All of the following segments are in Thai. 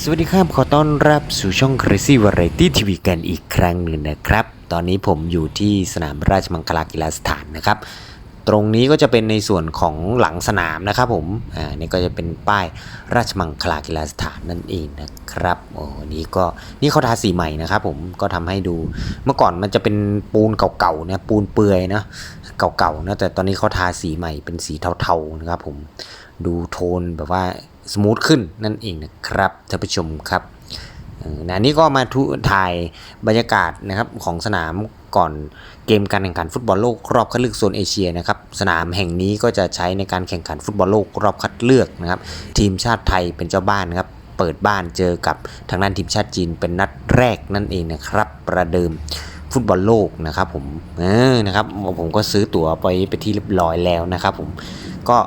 สวัสดีครับ ขอต้อนรับสู่ช่อง Crazy Variety TV กันอีกครั้งหนึ่งนะครับ ตอนนี้ผมอยู่ที่สนามราชมังคลากีฬาสถานนะครับ ตรงนี้ก็จะเป็นในส่วนของหลังสนามนะครับผม อ่า นี่ก็จะเป็นป้ายราชมังคลากีฬาสถานนั่นเองนะครับ โอ้นี่ก็นี่เขาทาสีใหม่นะครับผม ก็ทำให้ดู เมื่อก่อนมันจะเป็นปูนเก่าๆนะปูนเปื่อยนะ เก่าๆนะ แต่ตอนนี้เขาทาสีใหม่เป็นสีเทาๆนะครับผม ดูโทนแบบว่า สมูทขึ้นนั่นเองนะครับท่านผู้ชมครับนะนี่ก็มาทุถ่ายบรรยากาศนะครับของสนามก่อนเกมการแข่งขันฟุตบอลโลกรอบคัดเลือกโซนเอเชียนะครับสนามแห่งนี้ก็จะใช้ในการแข่งขันฟุตบอลโลกรอบคัดเลือกนะครับทีมชาติไทยเป็นเจ้าบ้านนะครับเปิดบ้านเจอกับทางด้านทีมชาติจีนเป็นนัดแรกนั่นเองนะครับประเดิมฟุตบอลโลกนะครับผมเออนะครับผมก็ซื้อตั๋วไปไปที่เรียบร้อยแล้วนะครับผม ก็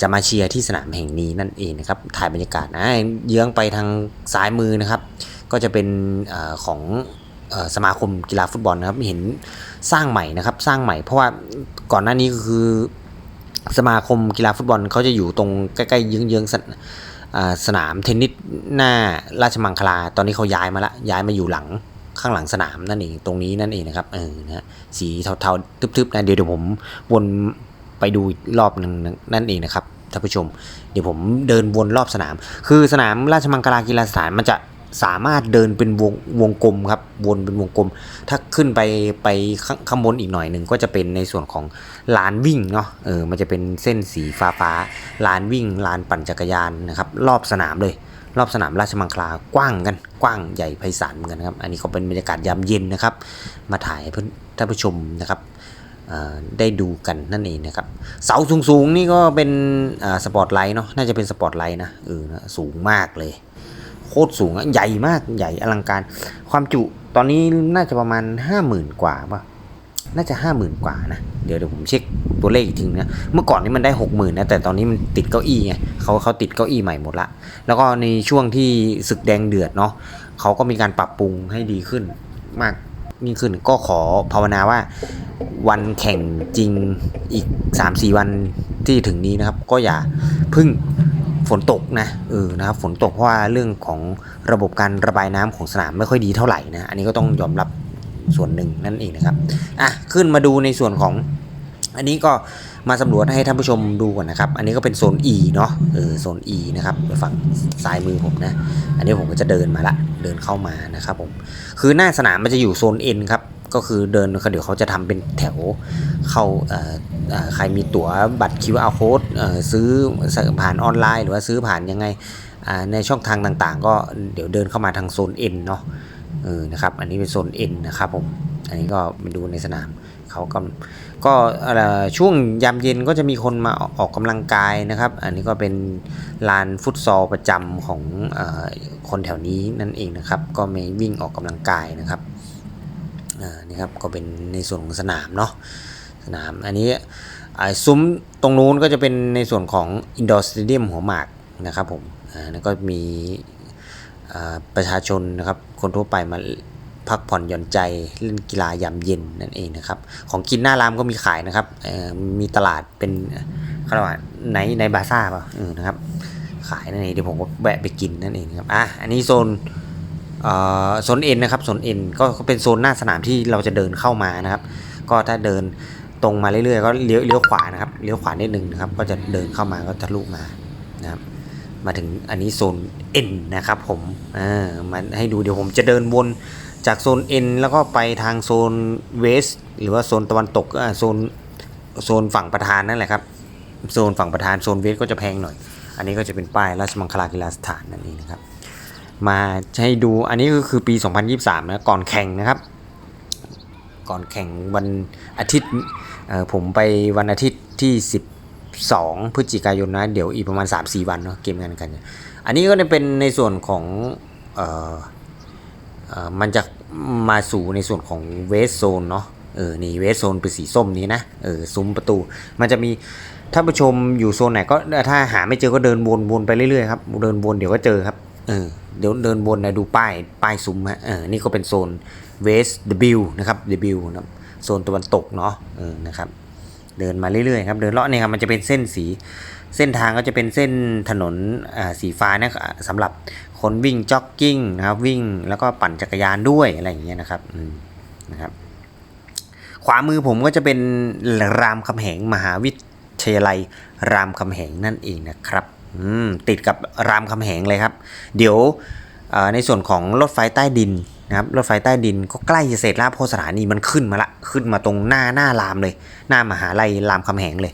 จะมาเชียร์ที่สนามแห่งนี้นั่นเองนะครับถ่ายบรรยากาศนะเยื้องไปทางซ้ายมือนะครับ ก็จะเป็นอของอสมาคมกีฬาฟุตบอลนะครับเห็นสร้างใหม่นะครับสร้างใหม่ เพราะว่าก่อนหน้านี้ก็คือสมาคมกีฬาฟุตบอลเขาจะอยู่ตรงใกล้ๆเยื้องๆสนอ่าสนามเทนนิสหน้าราชมังคลา ตอนนี้เขาย้ายมาละย้ายมาอยู่หลังข้างหลังสนามนั่นเองตรงนี้นั่นเองนะครับเออนะฮะสีเทาๆทึบๆนะเดี๋ยวเดี๋ยวผมวน ไปดูรอบหนึ่งนั่นเองนะครับท่านผู้ชม เดี๋ยวผมเดินวนรอบสนาม คือสนามราชมังคลากีฬาสถานมันจะสามารถเดินเป็นวงวงกลมครับวนเป็นวงกลม ถ้าขึ้นไปไปข้างข้างบนอีกหน่อยหนึ่งก็จะเป็นในส่วนของลานวิ่งเนาะเออมันจะเป็นเส้นสีฟ้าฟ้าลานวิ่งลานปั่นจักรยานนะครับรอบสนามเลย รอบสนามราชมังคลากว้างกันกว้างใหญ่ไพศาลเหมือนกันครับอันนี้ก็เป็นบรรยากาศยามเย็นนะครับ มาถ่ายเพื่อนท่านผู้ชมนะครับ ได้ดูกันนั่นเองนะครับ เสาสูงๆนี่ก็เป็นสปอตไลท์เนาะน่าจะเป็นสปอตไลท์นะเออนะสูงมากเลย โคตรสูงอะใหญ่มากใหญ่อลังการ ความจุตอนนี้น่าจะประมาณ 50,000 กว่าป่ะน่าจะ 50,000 กว่านะ เดี๋ยวเดี๋ยวผมเช็คตัวเลขอีกทีนะ เมื่อก่อนนี่มันได้ 60,000นะแต่ตอนนี้มันติดเก้าอี้ไงเขาเขาติดเก้าอี้ใหม่หมดละ แล้วก็ในช่วงที่ศึกแดงเดือดเนาะเขาก็มีการปรับปรุงให้ดีขึ้นมากยิ่งขึ้นก็ขอภาวนาว่า วันแข่งจริงอีก 3-4 วันที่ถึงนี้นะครับ ก็อย่าพึ่งฝนตกนะเออนะครับฝนตกเพราะว่าเรื่องของระบบการระบายน้ำของสนามไม่ค่อยดีเท่าไหร่นะอันนี้ก็ต้องยอมรับส่วนหนึ่งนั่นเองนะครับอะขึ้นมาดูในส่วนของ อันนี้ก็มาสำรวจให้ท่านผู้ชมดูก่อนนะครับ อันนี้ก็เป็นโซน E เนาะเออโซน E นะครับฝั่งซ้ายมือผมนะ อันนี้ผมก็จะเดินมาละเดินเข้ามานะครับผมคือหน้าสนามมันจะอยู่โซน N ครับ ก็คือเดินเดี๋ยวเขาจะทำเป็นแถวเข้าใครมีตั๋วบัตร QR code ซื้อผ่านออนไลน์ หรือว่าซื้อผ่านยังไงในช่องทางต่างๆ ก็เดี๋ยวเดินเข้ามาทางโซน N เนาะเออนะครับ อันนี้เป็นโซน N นะครับผม อันนี้ก็มาดูในสนามเขาก็ก็ช่วงยามเย็นก็จะมีคนมาออกกำลังกายนะครับ อันนี้ก็เป็นลานฟุตซอลประจำของอคนแถวนี้นั่นเองนะครับ ก็มีวิ่งออกกำลังกายนะครับ นี่ครับก็เป็นในส่วนของสนามเนาะสนามอันนี้อ่าซุ้มตรงนู้นก็จะเป็นในส่วนของอินดอร์สเตเดียมหัวหมากนะครับผมอ่าก็มีประชาชนนะครับคนทั่วไปมาพักผ่อนหย่อนใจเล่นกีฬายามเย็นนั่นเองนะครับ ของกินหน้ารามก็มีขายนะครับเอ่อมีตลาดเป็นเขาเรียกว่าในในบาซ่าป่ะเออนะครับ ขายนั่นเองเดี๋ยวผมก็แวะไปกินนั่นเองครับอะอันนี้โซน โซนเอ็นนะครับโซนเอ็นก็เป็นโซนหน้าสนามที่เราจะเดินเข้ามานะครับ ก็ถ้าเดินตรงมาเรื่อยๆก็เลี้ยวเลี้ยวขวานะครับเลี้ยวขวานิดนึงนะครับ ก็จะเดินเข้ามาก็ทะลุมานะครับ มาถึงอันนี้โซน N นนะครับ ผมอ่มาให้ดูเดี๋ยวผมจะเดินวนจากโซน N แล้วก็ไปทางโซนเวสหรือว่าโซนตะวันตกโซนโซนฝั่งประธานนั่นแหละครับโซนฝั่งประธานโซนเวสก็จะแพงหน่อย อันนี้ก็จะเป็นป้ายราชมังคลากีฬาสถานนั่นเองนะครับ มาให้ดูอันนี้ก็คือปี 2023 นะก่อนแข่งนะครับ ก่อนแข่งวันอาทิตย์ผมไปวันอาทิตย์ที่ 12 พฤศจิกายนนะเดี๋ยวอีกประมาณ 3-4 วันเนาะเกมกันกัน อันนี้ก็จะเป็นในส่วนของเออเออมันจะมาสู่ในส่วนของเวสโซนเนาะเออนี่เวสโซนเป็นสีส้มนี้นะเออซุ้มประตู มันจะมีถ้าผู้ชมอยู่โซนไหนก็ถ้าหาไม่เจอก็เดินวนวนไปเรื่อยๆครับเดินวนเดี๋ยวก็เจอครับเออ เดี๋ยวเดินบนนะดูป้ายป้ายซุ้มฮะเออนี่ก็เป็นโซน West W นะครับ W นะครับโซนตะวันตกเนาะเออนะครับเดินมาเรื่อยๆครับเดินเลาะเนี่ยครับมันจะเป็นเส้นสีเส้นทางก็จะเป็นเส้นถนนอ่าสีฟ้านะสำหรับคนวิ่งจ็อกกิ้งนะครับวิ่งแล้วก็ปั่นจักรยานด้วยอะไรอย่างเงี้ยนะครับอืมนะครับ ขวามือผมก็จะเป็นรามคำแหงมหาวิทยาลัยรามคำแหงนั่นเองนะครับ ติดกับรามคำแหงเลยครับ เดี๋ยวในส่วนของรถไฟใต้ดินนะครับรถไฟใต้ดินก็ใกล้จะเสร็จแล้วเพสถานีมันขึ้นมาละขึ้นมาตรงหน้าหน้ารามเลย หน้ามหาลัยรามคำแหงเลย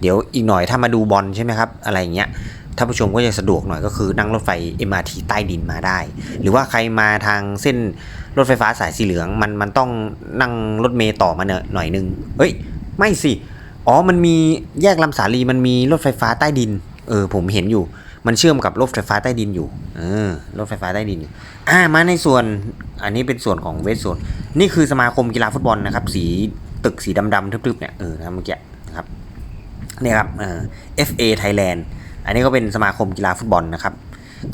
เดี๋ยวอีกหน่อยถ้ามาดูบอลใช่ไหมครับอะไรอย่างเงี้ยท่านผู้ชมก็จะสะดวกหน่อยก็คือนั่งรถไฟ MRT ใต้ดินมาได้ หรือว่าใครมาทางเส้นรถไฟฟ้าสายสีเหลืองมันมันต้องนั่งรถเมล์ต่อมาเนอะหน่อยนึงเฮ้ย ไม่สิ อ๋อมันมีแยกลำสาลีมันมีรถไฟฟ้าใต้ดิน ออผมเห็นอยู่ มันเชื่อมกับรถไฟฟ้าใต้ดินอยู่เออรถไฟฟ้าใต้ดินอยู่อ่ามาในส่วนอันนี้เป็นส่วนของเวสโซนนี่คือสมาคมกีฬาฟุตบอลนะครับ สีตึกสีดำๆทึบๆเนี่ยเออนะเมื่อกี้นะครับเนี่ยครับเออ FA Thailand อันนี้ก็เป็นสมาคมกีฬาฟุตบอลนะครับ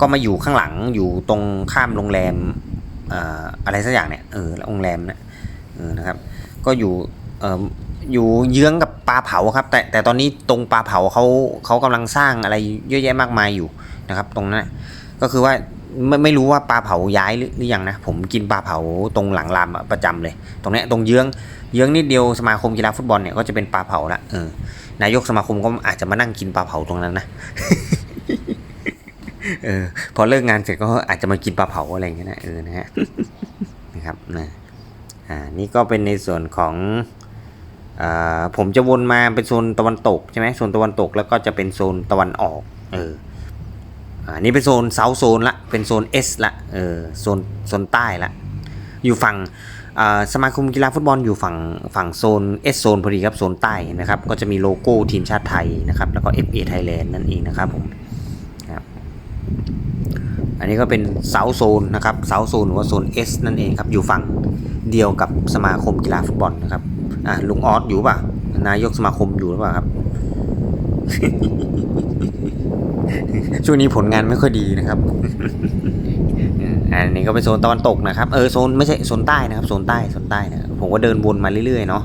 ก็มาอยู่ข้างหลังอยู่ตรงข้ามโรงแรมอ่ออะไรสักอย่างเนี่ยเออโรงแรมนะเออนะครับ ก็อยู่เอยู่เยื้องกับปลาเผาครับ แต่แต่ตอนนี้ตรงปลาเผาเขาเขากำลังสร้างอะไรเยอะแยะมากมายอยู่นะครับ ตรงนั้นก็คือว่าไม่ไม่รู้ว่าปลาเผาย้ายหรือหรือยังนะผมกินปลาเผาตรงหลังรามประจำเลย ตรงนี้ตรงเยื้องเยื้องนิดเดียวสมาคมกีฬาฟุตบอลเนี่ยก็จะเป็นปลาเผาละเออนายกสมาคมก็อาจจะมานั่งกินปลาเผาตรงนั้นนะเออพอเลิกงานเสร็จก็อาจจะมากินปลาเผาอะไรอย่างเงี้ยนะเออนะฮะนะครับนะอ่านี่ก็เป็นในส่วนของ ผมจะวนมาเป็นโซนตะวันตกใช่ไหมโซนตะวันตกแล้วก็จะเป็นโซนตะวันออกเอออ่านี่เป็นโซนเซาโซนละเป็นโซน S ละเออโซนโซนใต้ละอยู่ฝั่งสมาคมกีฬาฟุตบอลอยู่ฝั่งฝั่งโซน S โซนพอดีครับโซนใต้นะครับก็จะมีโลโก้ทีมชาติไทยนะครับแล้วก็ FA Thailand นั่นเองนะครับผมครับอันนี้ก็เป็นเซาโซนนะครับเซาโซนหรือว่าโซน S นั่นเองครับอยู่ฝั่งเดียวกับสมาคมกีฬาฟุตบอลนะครับ อะลุงออสอยู่ป่ะ นายกสมาคมอยู่หรือเปล่าครับ ช่วงนี้ผลงานไม่ค่อยดีนะครับอันนี้ก็เป็นโซนตะวันตกนะครับ เออโซนไม่ใช่โซนใต้นะครับโซนใต้โซนใต้นะผมก็เดินวนมาเรื่อยๆเนาะ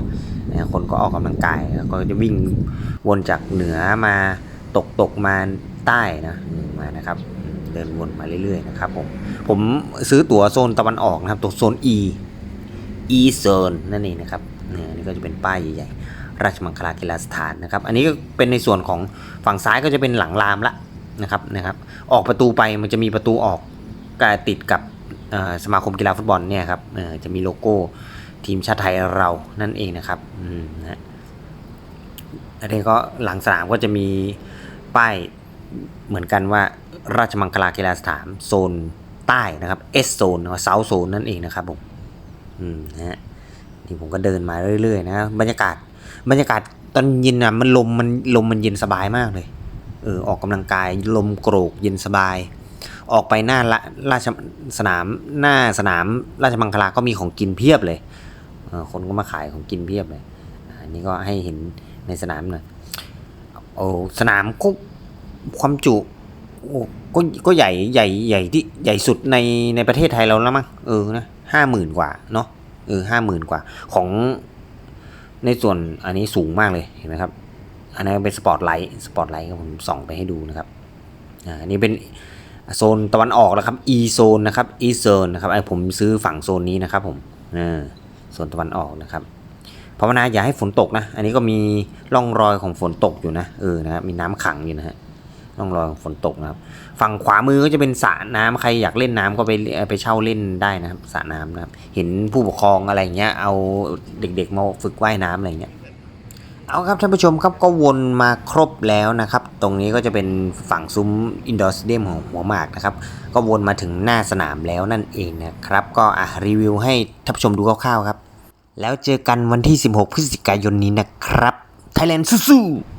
นะคนก็ออกกำลังกายแล้วก็จะวิ่งวนจากเหนือมาตกตกมาใต้นะอืมมานะครับอืมเดินวนมาเรื่อยๆนะครับผมผมซื้อตั๋วโซนตะวันออกนะครับตัวโซน E E Zone นั่นเองนะครับเนี่นี่ก็จะเป็นป้ายใหญ่ๆราชมังคลากีฬาสถานนะครับ อันนี้ก็เป็นในส่วนของฝั่งซ้ายก็จะเป็นหลังรามละนะครับนะครับ ออกประตูไปมันจะมีประตูออกกาติดกับสมาคมกีฬาฟุตบอลเนี่ยครับจะมีโลโก้ทีมชาติไทยเรานั่นเองนะครับอืมนะอันนี้ก็หลังสนามก็จะมีป้ายเหมือนกันว่าราชมังคลากีฬาสถานโซนใต้นะครับ S โซนเซาโซนนั่นเองนะครับผมอืมนะฮะ นี่ผมก็เดินมาเรื่อยๆนะบรรยากาศบรรยากาศตอนเย็นอะมันลมมันลมมันเย็นสบายมากเลยเออออกกำลังกายลมโกรกเย็นสบาย ออกไปหน้าละราชสนามหน้าสนามราชมังคลาก็มีของกินเพียบเลยเออคนก็มาขายของกินเพียบเลยอันนี้ก็ให้เห็นในสนามหน่อยโอ้สนามก็ความจุโอ้ก็ก็ใหญ่ใหญ่ใหญ่ที่ใหญ่สุดในในประเทศไทยเราแล้วมั้งเออนะห้าหมื่นกว่าเนาะ เออห้าหมื่นกว่าของในส่วนอันนี้สูงมากเลยเห็นไหมครับ อันนั้เป็นสปอตไลท์สปอตไลท์ผมส่องไปให้ดูนะครับอ่าอันนี้เป็นโซนตะวันออกแล้วครับ E โซนนะครับ E โซนนะครับไอ้ผมซื้อฝั่งโซนนี้นะครับผมเออโซนตะวันออกนะครับภาวนาอย่าให้ฝนตกนะ อันนี้ก็มีร่องรอยของฝนตกอยู่นะเออนะครับมีน้ำขังอยู่นะฮะ ร่องรอยของฝนตกนะครับ ฝั่งขวามือก็จะเป็นสระน้ำใครอยากเล่นน้ำก็ไปไปเช่าเล่นได้นะครับสระน้ำนะครับ เห็นผู้ปกครองอะไรเงี้ยเอาเด็กๆมาฝึกว่ายน้ำอะไรเงี้ยเอาครับท่านผู้ชมครับก็วนมาครบแล้วนะครับ ตรงนี้ก็จะเป็นฝั่งซุ้มอินดอร์สเตเดียมของหัวหมากนะครับ ก็วนมาถึงหน้าสนามแล้วนั่นเองนะครับ ก็อะรีวิวให้ท่านผู้ชมดูคร่าวๆครับ แล้วเจอกันวันที่ 16 พฤศจิกายนนี้นะครับ ไทยแลนด์สู้ๆ